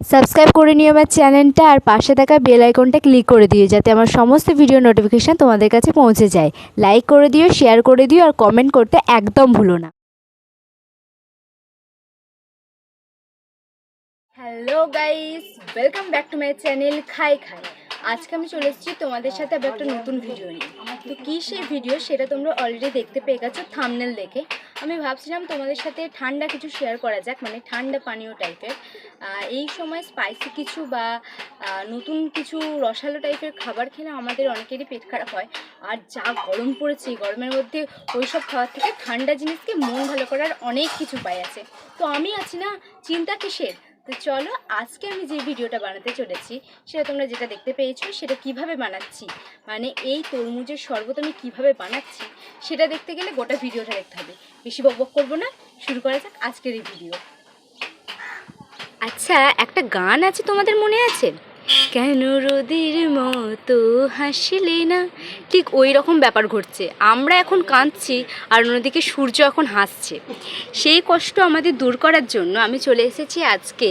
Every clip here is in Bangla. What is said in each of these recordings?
সাবস্ক্রাইব করে নিও আমার চ্যানেলটা আর পাশে থাকা বেল আইকনটা ক্লিক করে দিও যাতে আমার সমস্ত ভিডিও নোটিফিকেশান তোমাদের কাছে পৌঁছে যায়। লাইক করে দিও শেয়ার করে দিও আর কমেন্ট করতে একদম ভুলো না। Hello guys welcome back to my channel খাই খাই আজকে আমি চলে এসেছি তোমাদের সাথে আবার একটা নতুন ভিডিও নিয়ে। তো কী সেই ভিডিও সেটা তোমরা অলরেডি দেখতে পেয়ে গেছো থামনেল দেখে। আমি ভাবছিলাম তোমাদের সাথে ঠান্ডা কিছু শেয়ার করা যাক মানে ঠান্ডা পানীয় টাইপের এই সময় স্পাইসি কিছু বা নতুন কিছু রসালো টাইপের খাবার খেলে আমাদের অনেকেরই পেট খারাপ হয়। আর যা গরম পড়েছে গরমের মধ্যে ওই সব খাবার থেকে ঠান্ডা জিনিসকে মন ভালো করার অনেক কিছু উপায় আছে। তো আমি আছি না চিন্তা কিসের? তো চলো আজকে আমি যে ভিডিওটা বানাতে চলেছি, সেটা তোমরা যেটা দেখতে পেয়েছ, সেটা কীভাবে বানাচ্ছি? মানে এই তরমুজের শরবত আমি কীভাবে বানাচ্ছি, সেটা দেখতে গেলে গোটা ভিডিওটা দেখতে হবে। বেশি বকবক করব না, শুরু করা যাক আজকের এই ভিডিও। আচ্ছা একটা গান আছে তোমাদের মনে আছে? কেন রোদের মতো হাসলে না? ঠিক ওই রকম ব্যাপার ঘটছে। আমরা এখন কাঁদছি আর অন্যদিকে সূর্য এখন হাসছে। সেই কষ্ট আমাদের দূর করার জন্য আমি চলে এসেছি আজকে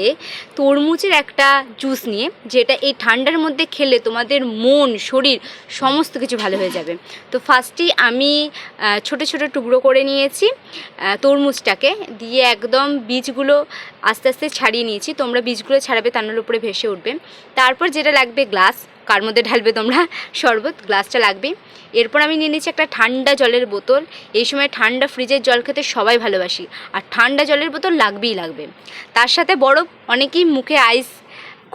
তরমুজের একটা জুস নিয়ে, যেটা এই ঠান্ডার মধ্যে খেলে তোমাদের মন, শরীর সমস্ত কিছু ভালো হয়ে যাবে। তো ফার্স্টেই আমি ছোট ছোট টুকরো করে নিয়েছি তরমুজটাকে। দিয়ে একদম বীজগুলো আস্তে আস্তে ছাড়িয়ে নিয়েছি। তোমরা বীজগুলো ছাড়াবে তানোর উপরে ভেসে উঠবে। তারপর যেটা লাগবে গ্লাস কার মধ্যে ঢালবে তোমরা? শরবত গ্লাসটা লাগবে। এরপর আমি নিয়ে নিচ্ছি একটা ঠান্ডা জলের বোতল। এই সময় ঠান্ডা ফ্রিজের জল খেতে সবাই ভালোবাসি। আর ঠান্ডা জলের বোতল লাগবেই লাগবে। তার সাথে বরফ, অনেকেই মুখে আইস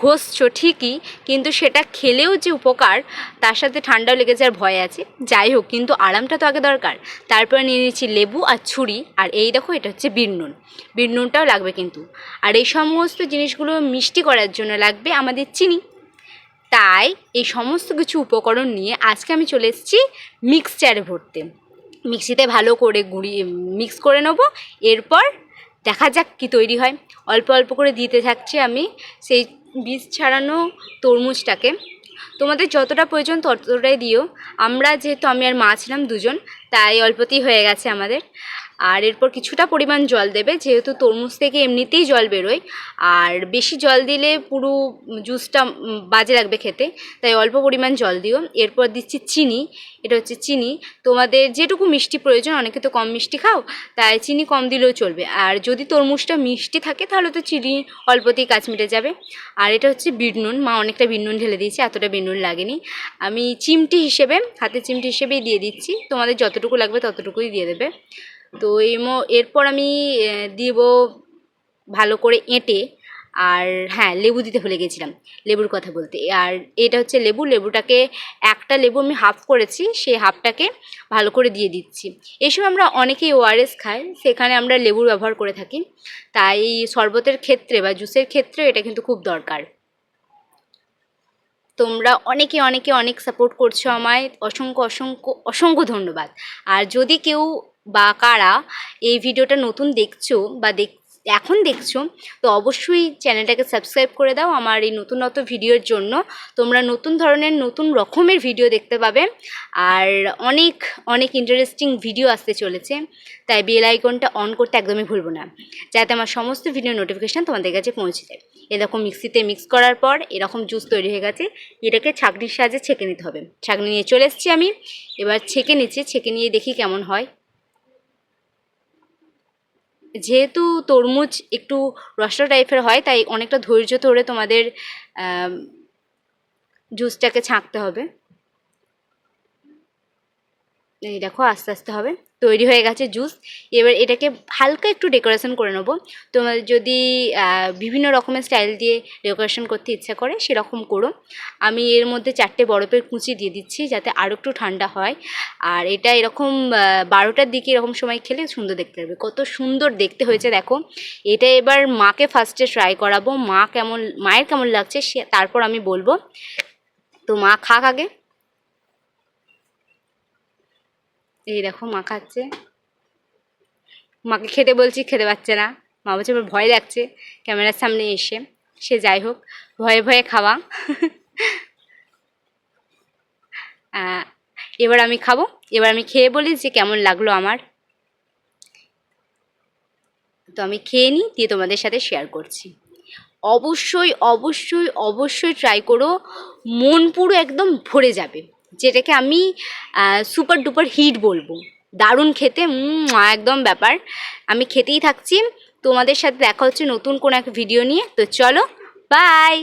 ঘষছো ঠিকই, কিন্তু সেটা খেলেও যে উপকার, তার সাথে ঠান্ডাও লেগে যাওয়ার ভয় আছে। যাই হোক, কিন্তু আরামটা তো আগে দরকার। তারপরে নিয়ে নিচ্ছি লেবু আর ছুরি। আর এই দেখো, এটা হচ্ছে বিরনুন বিরনুনটাও লাগবে কিন্তু। আর এই সমস্ত জিনিসগুলো মিষ্টি করার জন্য লাগবে আমাদের চিনি। তাই এই সমস্ত কিছু উপকরণ নিয়ে আজকে আমি চলে এসেছি মিক্সচারে ভরতে। মিক্সিতে ভালো করে গুঁড়িয়ে মিক্স করে নেব। এরপর দেখা যাক কি তৈরি হয়। অল্প অল্প করে দিতে থাকছি আমি। সেই বীজ ছাড়ানো তরমুজটাকে। তোমাদের যতটা প্রয়োজন ততটাই দিও। আমরা যেহেতু আমি আর মা ছিলাম দুজন, তাই অল্পতেই হয়ে গেছে আমাদের। আর এরপর কিছুটা পরিমাণ জল দেবে, যেহেতু তরমুজ থেকে এমনিতেই জল বেরোয়। আর বেশি জল দিলে পুরো জুসটা বাজে লাগবে খেতে, তাই অল্প পরিমাণ জল দিও। এরপর দিচ্ছি চিনি, এটা হচ্ছে চিনি। তোমাদের যেটুকু মিষ্টি প্রয়োজন, অনেকে তো কম মিষ্টি খাও, তাই চিনি কম দিলেও চলবে। আর যদি তরমুজটা মিষ্টি থাকে, তাহলে তো চিনি অল্পতেই কাজ মিটে যাবে। আর এটা হচ্ছে বিট নুন মা অনেকটা বিট নুন ঢেলে দিয়েছে, এতটা বিট নুন লাগেনি। আমি চিমটি হিসেবে, হাতে চিমটি হিসেবেই দিয়ে দিচ্ছি, তোমাদের যতটুকু লাগবে ততটুকুই দিয়ে দেবে। তো এমো, এরপর আমি দিব ভালো করে এঁটে আর হ্যাঁ লেবু দিতে ভুলে গেছিলাম, লেবুর কথা বলতে। আর এটা হচ্ছে লেবু, লেবুটাকে একটা লেবু আমি হাফ করেছি সেই হাফটাকে ভালো করে দিয়ে দিচ্ছি। সময় আমরা অনেকেই ওআরএস খাই, সেখানে আমরা লেবুর ব্যবহার করে থাকি। তাই শরবতের ক্ষেত্রে বা জুসের ক্ষেত্রে এটা কিন্তু খুব দরকার। তোমরা অনেকে অনেকে অনেক সাপোর্ট করছ আমায়, অসংখ্য অসংখ্য অসংখ্য ধন্যবাদ। আর যদি কেউ বা কারা এই ভিডিওটা নতুন দেখছ বা দেখ, এখন দেখছ, তো অবশ্যই চ্যানেলটাকে সাবস্ক্রাইব করে দাও আমার এই নতুনত্ব ভিডিওর জন্য। তোমরা নতুন ধরনের, নতুন রকমের ভিডিও দেখতে পাবে। আর অনেক অনেক ইন্টারেস্টিং ভিডিও আসতে চলেছে, তাই বেল আইকনটা অন করতে একদমই ভুলবো না, যাতে আমার সমস্ত ভিডিও নোটিফিকেশান তোমাদের কাছে পৌঁছে যায়। এরকম মিক্সিতে মিক্স করার পর এরকম জুস তৈরি হয়ে গেছে, এটাকে ছাঁকনির সাহায্যে ছেঁকে নিতে হবে। ছাঁকনি নিয়ে চলে এসেছি আমি, এবার ছেঁকে নিচ্ছি, ছেঁকে নিয়ে দেখি কেমন হয়। যেহেতু তরমুজ একটু রসটা টাইপের হয়, তাই অনেকটা ধৈর্য ধরে তোমাদের জুসটাকে ছাঁকতে হবে। এই দেখো, আস্তে আস্তে হবে। তৈরি হয়ে গেছে জুস এবার এটাকে হালকা একটু ডেকোরেশন করে নেব। তোমার যদি বিভিন্ন রকমের স্টাইল দিয়ে ডেকোরেশন করতে ইচ্ছা করে, সেরকম করো। আমি এর মধ্যে চারটে বরফের কুচি দিয়ে দিচ্ছি, যাতে আরও একটু ঠান্ডা হয়। আর এটা এরকম বারোটার দিকে এরকম সময় খেলে সুন্দর দেখতে হবে কত সুন্দর দেখতে হয়েছে, দেখো। এটা এবার মাকে ফার্স্টে ট্রাই করাবো। মা কেমন, মায়ের কেমন লাগছে সে, তারপর আমি বলব। তো মা খাক আগে। এই দেখো মা খাচ্ছে। মাকে খেতে বলছি, খেতে পাচ্ছে না। মা বলছে, আমার ভয় লাগছে ক্যামেরার সামনে এসে। সে যাই হোক, ভয়ে ভয়ে খাওয়া। এবার আমি খাব। এবার আমি খেয়ে বলি যে কেমন লাগল আমার। তো আমি খেয়ে নিই, দিয়ে তোমাদের সাথে শেয়ার করছি। অবশ্যই অবশ্যই অবশ্যই ট্রাই করো। মন পুরো একদম ভরে যাবে। যেটাকে আমি সুপার ডুপার হিট বলব। দারুণ খেতে একদম ব্যাপার। আমি খেতেই থাকছি। তোমাদের সাথে দেখা হচ্ছে নতুন কোনো এক ভিডিও নিয়ে। তো চলো বাই